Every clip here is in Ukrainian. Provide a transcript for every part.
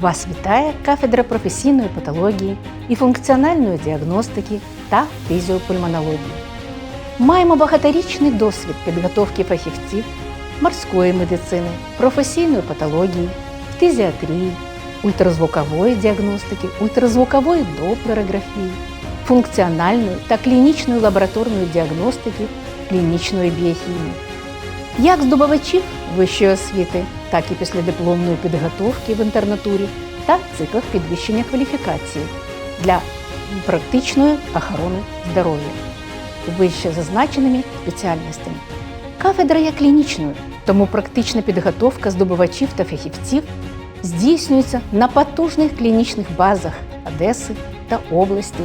Вас вітає кафедра професійної патології і функціональної діагностики та фізіопульмонології. Маємо багаторічний досвід підготовки фахівців морської медицини, професійної патології, фтизіатрії, ультразвукової діагностики, ультразвукової доплерографії, функціональної та клінічної лабораторної діагностики, клінічної біохімії як здобувачів вищої освіти, так і післядипломної підготовки в інтернатурі та циклах підвищення кваліфікації для практичної охорони здоров'я вище зазначеними спеціальностями. Кафедра є клінічною, тому практична підготовка здобувачів та фахівців здійснюється на потужних клінічних базах Одеси та області,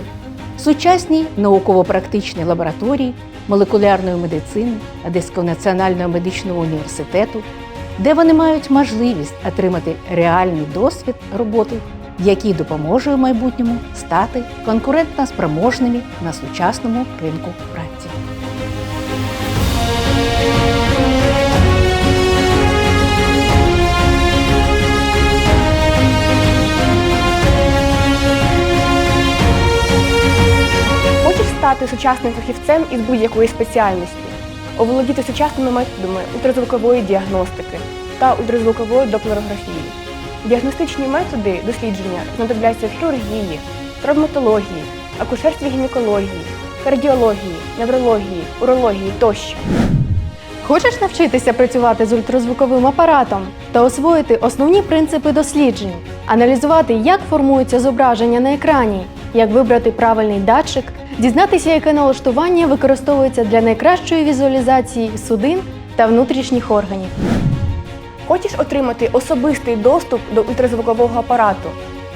сучасній науково-практичній лабораторії молекулярної медицини Одеського національного медичного університету, де вони мають можливість отримати реальний досвід роботи, який допоможе у майбутньому стати конкурентно спроможними на сучасному ринку праці. Стати сучасним фахівцем із будь-якої спеціальності, оволодіти сучасними методами ультразвукової діагностики та ультразвукової доплерографії. Діагностичні методи дослідження знадобляться в хірургії, травматології, акушерстві гінекології, кардіології, неврології, урології тощо. Хочеш навчитися працювати з ультразвуковим апаратом та освоїти основні принципи досліджень, аналізувати, як формується зображення на екрані, як вибрати правильний датчик, дізнатися, яке налаштування використовується для найкращої візуалізації судин та внутрішніх органів. Хочеш отримати особистий доступ до ультразвукового апарату?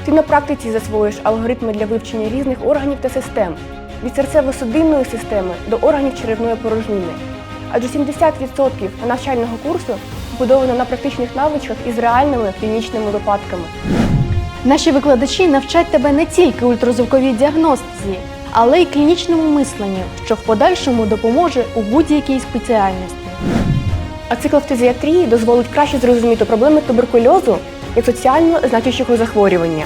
Ти на практиці засвоїш алгоритми для вивчення різних органів та систем від серцево-судинної системи до органів черевної порожнини. Адже 70% навчального курсу побудовано на практичних навичках із реальними клінічними випадками. Наші викладачі навчать тебе не тільки ультразвуковій діагностиці, але й клінічному мисленню, що в подальшому допоможе у будь-якій спеціальності. А цикл фтизіатрії дозволить краще зрозуміти проблеми туберкульозу як соціально значущого захворювання,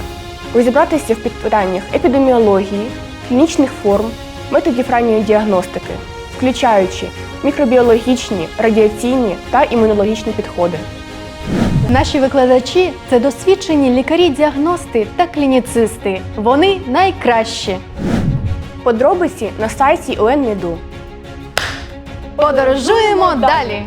розібратися в питаннях епідеміології, клінічних форм, методів ранньої діагностики, включаючи мікробіологічні, радіаційні та імунологічні підходи. Наші викладачі це досвідчені лікарі-діагности та клініцисти. Вони найкращі. Подробиці на сайті УНМЕДУ. Подорожуємо далі!